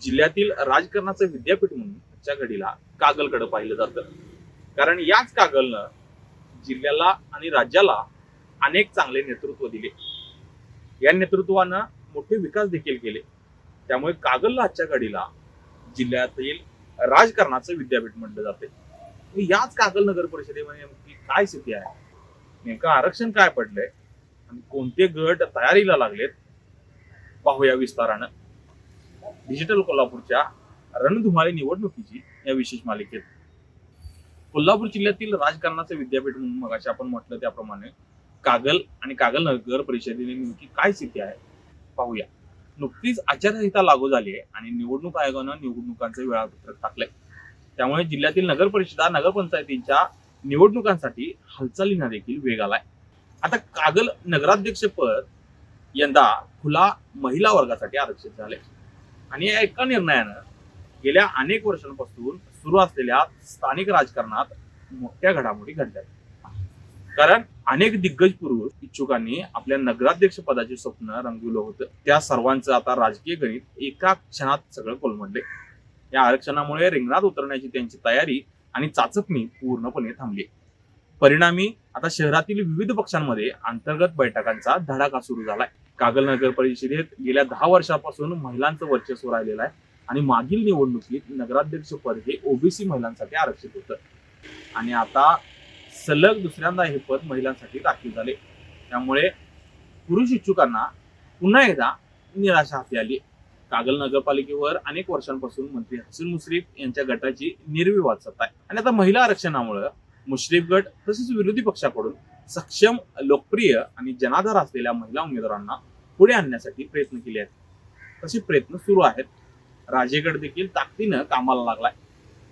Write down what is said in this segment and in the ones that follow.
जिल्ह्यातील राजकारणाचं विद्यापीठ म्हणून आजच्या घडीला कागलकडे पाहिलं जातं. कारण याच कागलनं जिल्ह्याला आणि राज्याला अनेक चांगले नेतृत्व दिले. या नेतृत्वानं मोठे विकास देखील केले. त्यामुळे कागलला आजच्या घडीला जिल्ह्यातील राजकारणाचं विद्यापीठ म्हटलं जाते. याच कागल नगर परिषदेमध्ये नेमकी काय स्थिती आहे? नेमकं आरक्षण काय पडलंय? आणि कोणते गट तयारीला लागलेत? पाहूया विस्तारानं. डिजिटल कोल्हापूरच्या रणधुमाळी निवडणुकीची या विशेष मालिकेत. कोल्हापूर जिल्ह्यातील राजकारणाचं विद्यापीठ म्हणून मगाशी आपण म्हटलं त्याप्रमाणे कागल आणि कागल नगर परिषदेने नेमकी काय स्थिती आहे पाहूया. नुकतीच आचारसंहिता लागू झाली आहे आणि निवडणूक आयोगानं निवडणुकांचं वेळापत्रक टाकलंय. त्यामुळे जिल्ह्यातील नगर परिषदा नगरपंचायतींच्या निवडणुकांसाठी हालचालींना देखील वेग आलाय. आता कागल नगराध्यक्ष पद यंदा खुला महिला वर्गासाठी आरक्षित झाले आणि या एका निर्णयानं गेल्या अनेक वर्षांपासून सुरू असलेल्या स्थानिक राजकारणात मोठ्या घडामोडी घडल्या कारण अनेक दिग्गज पुरुष इच्छुकांनी आपल्या नगराध्यक्ष पदाचे स्वप्न रंगविलं होतं. त्या सर्वांचं आता राजकीय गणित एका क्षणात सगळं कोलमडले या आरक्षणामुळे रिंगणात उतरण्याची त्यांची तयारी आणि चाचपणी पूर्णपणे थांबली. परिणामी आता शहरातील विविध पक्षांमध्ये अंतर्गत बैठकांचा धडाका सुरू झालाय. कागल नगर परिषदेत गेल्या दहा वर्षापासून महिलांचं वर्चस्व राहिलेलं आहे. आणि मागील निवडणुकीत नगराध्यक्ष पद हे ओबीसी महिलांसाठी आरक्षित होतं. आणि आता सलग दुसऱ्यांदा हे पद महिलांसाठी राखीव झाले. त्यामुळे पुरुष इच्छुकांना पुन्हा एकदा निराशा हाती आली. कागल नगरपालिकेवर अनेक वर्षांपासून मंत्री हसन मुश्रीफ यांच्या गटाची निर्विवाद सत्ता आहे. आणि आता महिला आरक्षणामुळे मुश्रीफ गट तसेच विरोधी पक्षाकडून सक्षम लोकप्रिय आणि जनाधार असलेल्या महिला उमेदवारांना पुढे आणण्यासाठी प्रयत्न केले आहेत. तसे प्रयत्न सुरू आहेत. राजेगड देखील ताकदीनं कामाला लागलाय.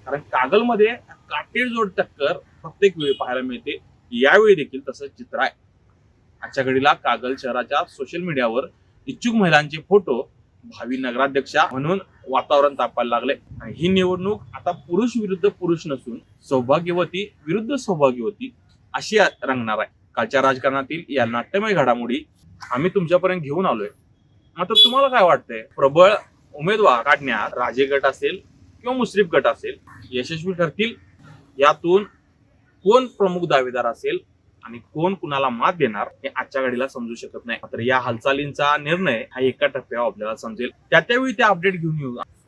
कारण कागलमध्ये काटेजोड टक्कर प्रत्येक वेळी पाहायला मिळते. यावेळी देखील तसंच चित्र आहे. आजच्या घडीला कागल शहराच्या सोशल मीडियावर इच्छुक महिलांचे फोटो भावी नगराध्यक्षा म्हणून वातावरण तापायला लागले आणि ही निवडणूक आता पुरुष विरुद्ध पुरुष नसून सौभाग्यवती विरुद्ध सौभाग्यवती अशी रंगणार आहे. कालच्या राजकारणातील या नाट्यमय घडामोडी आम्ही तुमच्यापर्यंत घेऊन आलोय. मात्र तुम्हाला काय वाटतंय? प्रबळ उमेदवार काढण्यात राजे गट असेल किंवा मुश्रीफ गट असेल यशस्वी ठरतील? यातून कोण प्रमुख दावेदार असेल आणि कोण कुणाला मात देणार हे आजच्या घडीला समजू शकत नाही. मात्र या हालचालींचा निर्णय हा एका टप्प्यावर आपल्याला समजेल. त्या त्यावेळी ते अपडेट घेऊन येऊ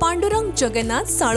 पांडुरंग जगन्नाथ साळू